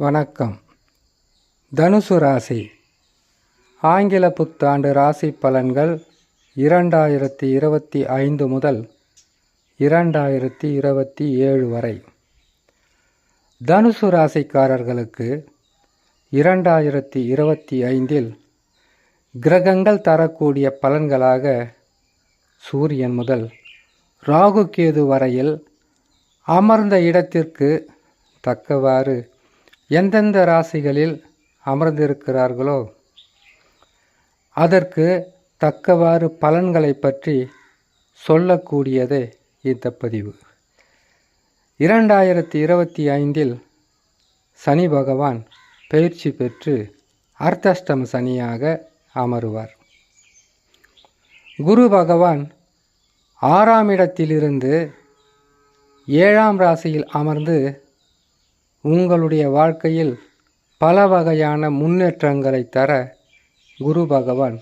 வணக்கம். தனுசு ராசி. ஆங்கில புத்தாண்டு ராசி பலன்கள் இரண்டாயிரத்தி இருபத்தி ஐந்து முதல் இரண்டாயிரத்தி இருபத்தி ஏழு வரை. தனுசு ராசிக்காரர்களுக்கு இரண்டாயிரத்தி இருபத்தி ஐந்தில் கிரகங்கள் தரக்கூடிய பலன்களாக சூரியன் முதல் ராகு கேது வரையில் அமர்ந்த இடத்திற்கு தக்கவாறு எந்தெந்த ராசிகளில் அமர்ந்திருக்கிறார்களோ அதற்கு தக்கவாறு பலன்களை பற்றி சொல்லக்கூடியதே இந்த பதிவு. இரண்டாயிரத்தி இருபத்தி ஐந்தில் சனி பகவான் பயிற்சி பெற்று அர்த்தஷ்டம சனியாக அமருவார். குரு பகவான் ஆறாம் இடத்திலிருந்து ஏழாம் ராசியில் அமர்ந்து உங்களுடைய வாழ்க்கையில் பல வகையான முன்னேற்றங்களை தர குரு பகவான்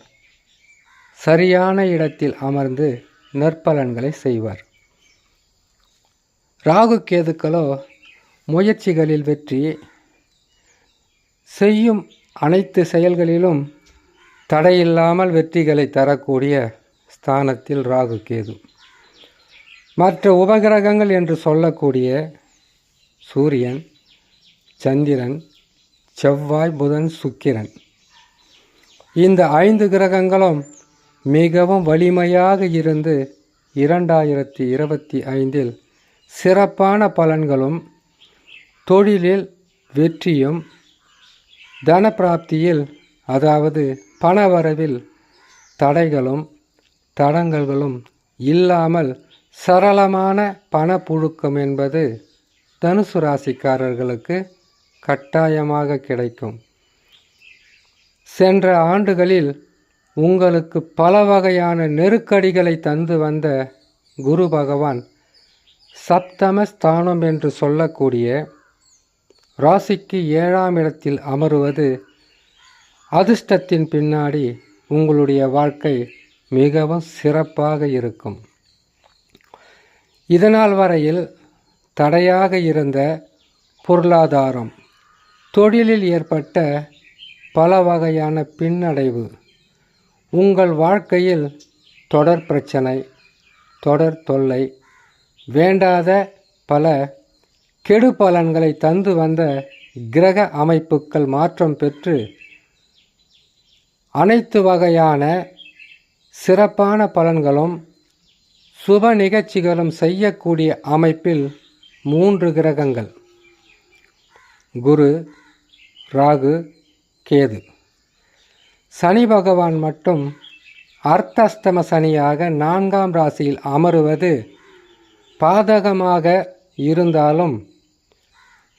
சரியான இடத்தில் அமர்ந்து நற்பலன்களை செய்வார். ராகு கேதுக்களோ முயற்சிகளில் வெற்றி செய்யும் அனைத்து செயல்களிலும் தடையில்லாமல் வெற்றிகளை தரக்கூடிய ஸ்தானத்தில் ராகு கேது. மற்ற உபகிரகங்கள் என்று சொல்லக்கூடிய சூரியன் சந்திரன் செவ்வாய் புதன் சுக்கிரன். இந்த ஐந்து கிரகங்களும் மிகவும் வலிமையாக இருந்து இரண்டாயிரத்தி இருபத்தி ஐந்தில் சிறப்பான பலன்களும் தொழிலில் வெற்றியும் தனப்பிராப்தியில் அதாவது பணவரவில் தடைகளும் தடங்கல்களும் இல்லாமல் சரளமான பணப்புழுக்கம் என்பது தனுசு ராசிக்காரர்களுக்கு கட்டாயமாக கிடைக்கும். சென்ற ஆண்டுகளில் உங்களுக்கு பல வகையான நெருக்கடிகளை தந்து வந்த குரு பகவான் சப்தம ஸ்தானம் என்று சொல்லக்கூடிய ராசிக்கு ஏழாம் இடத்தில் அமருவது அதிர்ஷ்டத்தின் பின்னாடி உங்களுடைய வாழ்க்கை மிகவும் சிறப்பாக இருக்கும். இதனால் வரையில் தடையாக இருந்த பொருளாதாரம் தொழிலில் ஏற்பட்ட பல வகையான பின்னடைவு. உங்கள் வாழ்க்கையில் தொடர் பிரச்சனை தொடர் தொல்லை வேண்டாத பல கெடு பலன்களை தந்து வந்த கிரக அமைப்புகள் மாற்றம் பெற்று அனைத்து வகையான சிறப்பான பலன்களும் சுப நிகழ்ச்சிகளும் செய்யக்கூடிய அமைப்பில் மூன்று கிரகங்கள். குரு ராகு கேது. சனி பகவான் மட்டும் அர்த்தஸ்தம சனியாக நான்காம் ராசியில் அமருவது பாதகமாக இருந்தாலும்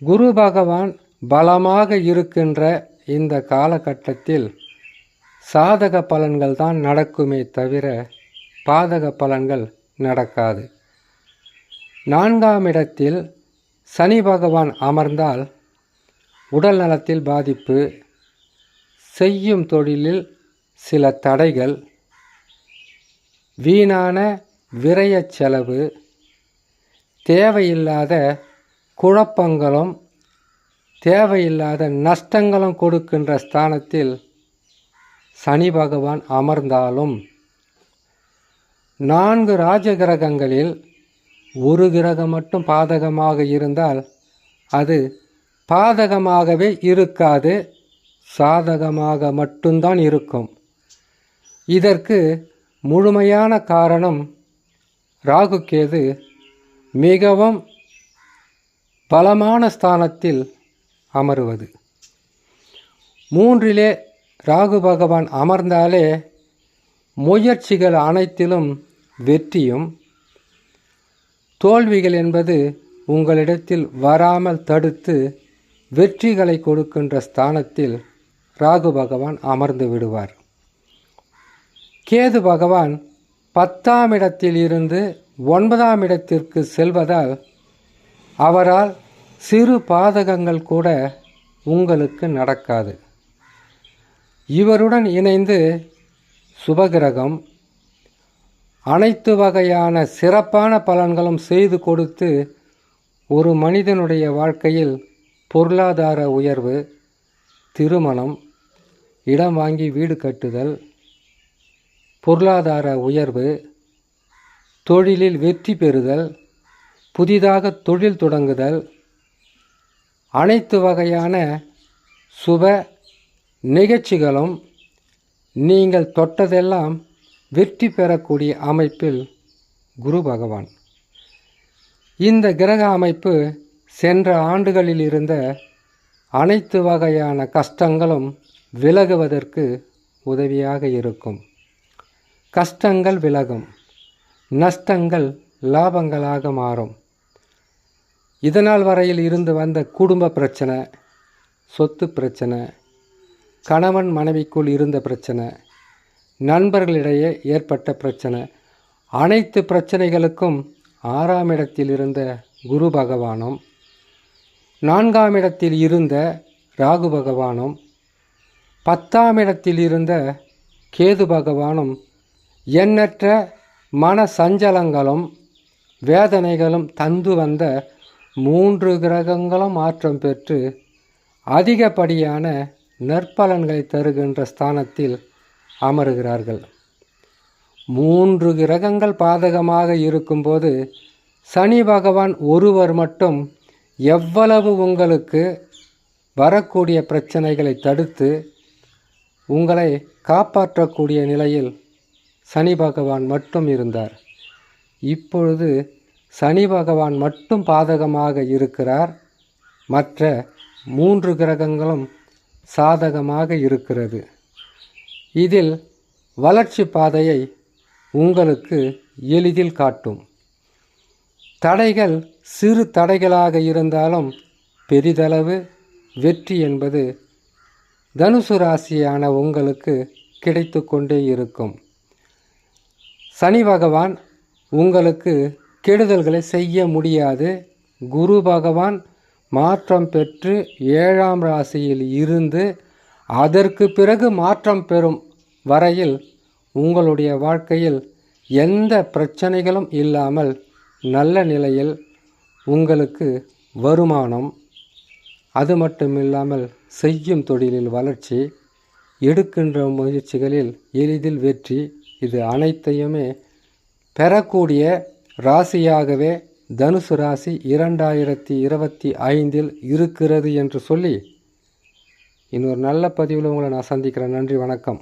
குரு பகவான் பலமாக இருக்கின்ற இந்த காலகட்டத்தில் சாதக பலன்கள் தான் நடக்குமே தவிர பாதக பலன்கள் நடக்காது. நான்காம் இடத்தில் சனி பகவான் அமர்ந்தால் உடல் நலத்தில் பாதிப்பு செய்யும் தொழிலில் சில தடைகள் வீணான விரயச் செலவு தேவையில்லாத குழப்பங்களும் தேவையில்லாத நஷ்டங்களும் கொடுக்கின்ற ஸ்தானத்தில் சனி பகவான் அமர்ந்தாலும் நான்கு ராஜகிரகங்களில் ஒரு கிரகம் மட்டும் பாதகமாக இருந்தால் அது பாதகமாகவே இருக்காது சாதகமாக மட்டும்தான் இருக்கும். இதற்கு முழுமையான காரணம் ராகுகேது மிகவும் பலமான ஸ்தானத்தில் அமருவது. மூன்றிலே ராகு பகவான் அமர்ந்தாலே முயற்சிகள் அனைத்திலும் வெற்றியும் தோல்விகள் என்பது உங்களிடத்தில் வராமல் தடுத்து வெற்றிகளை கொடுக்கின்ற ஸ்தானத்தில் ராகு பகவான் அமர்ந்து விடுவார். கேது பகவான் பத்தாம் இடத்தில் இருந்து ஒன்பதாம் இடத்திற்கு செல்வதால் அவரால் சிறு பாதகங்கள் கூட உங்களுக்கு நடக்காது. இவருடன் இணைந்து சுபகிரகம் அனைத்து வகையான சிறப்பான பலன்களும் செய்து கொடுத்து ஒரு மனிதனுடைய வாழ்க்கையில் பொருளாதார உயர்வு திருமணம் இடம் வாங்கி வீடு கட்டுதல் பொருளாதார உயர்வு தொழிலில் வெற்றி பெறுதல் புதிதாக தொழில் தொடங்குதல் அனைத்து வகையான சுப நிகழ்ச்சிகளும் நீங்கள் தொட்டதெல்லாம் வெற்றி பெறக்கூடிய அமைப்பில் குரு பகவான். இந்த கிரக அமைப்பு சென்ற ஆண்டுகளில் இருந்த அனைத்து வகையான கஷ்டங்களும் விலகுவதற்கு உதவியாக இருக்கும். கஷ்டங்கள் விலகும் நஷ்டங்கள் லாபங்களாக மாறும். இதனால் வரையில் இருந்து வந்த குடும்ப பிரச்சனை சொத்து பிரச்சனை கணவன் மனைவிக்குள் இருந்த பிரச்சனை நண்பர்களிடையே ஏற்பட்ட பிரச்சனை அனைத்து பிரச்சனைகளுக்கும் ஆறாம் இடத்தில் இருந்த குரு பகவானும் நான்காம் இடத்தில் இருந்த ராகு பகவானும் பத்தாம் இடத்தில் இருந்த கேது பகவானும் எண்ணற்ற மன சஞ்சலங்களும் வேதனைகளும் தந்து வந்த மூன்று கிரகங்களும் மாற்றம் பெற்று அதிகப்படியான நற்பலன்களை தருகின்ற ஸ்தானத்தில் அமருகிறார்கள். மூன்று கிரகங்கள் பாதகமாக இருக்கும்போது சனி பகவான் ஒருவர் மட்டும் எவ்வளவு உங்களுக்கு வரக்கூடிய பிரச்சனைகளை தடுத்து உங்களை காப்பாற்றக்கூடிய நிலையில் சனி பகவான் மட்டும் இருந்தார். இப்பொழுது சனி பகவான் மட்டும் பாதகமாக இருக்கிறார். மற்ற மூன்று கிரகங்களும் சாதகமாக இருக்கிறது. இதில் வளர்ச்சி பாதையை உங்களுக்கு எளிதில் காட்டும். தடைகள் சிறு தடைகளாக இருந்தாலும் பெரிதளவு வெற்றி என்பது தனுசு ராசியான உங்களுக்கு கிடைத்து கொண்டே இருக்கும். சனி பகவான் உங்களுக்கு கெடுதல்களை செய்ய முடியாது. குரு பகவான் மாற்றம் பெற்று ஏழாம் ராசியில் இருந்து அதற்கு பிறகு மாற்றம் பெறும் வரையில் உங்களுடைய வாழ்க்கையில் எந்த பிரச்சனைகளும் இல்லாமல் நல்ல நிலையில் உங்களுக்கு வருமானம் அது மட்டும் இல்லாமல் செய்யும் தொழிலில் வளர்ச்சி எடுக்கின்ற முயற்சிகளில் எளிதில் வெற்றி இது அனைத்தையுமே பெறக்கூடிய ராசியாகவே தனுசு ராசி இரண்டாயிரத்தி இருபத்தி ஐந்தில் இருக்கிறது என்று சொல்லி இன்னொரு நல்ல பதிவில் உங்களை நான் சந்திக்கிறேன். நன்றி வணக்கம்.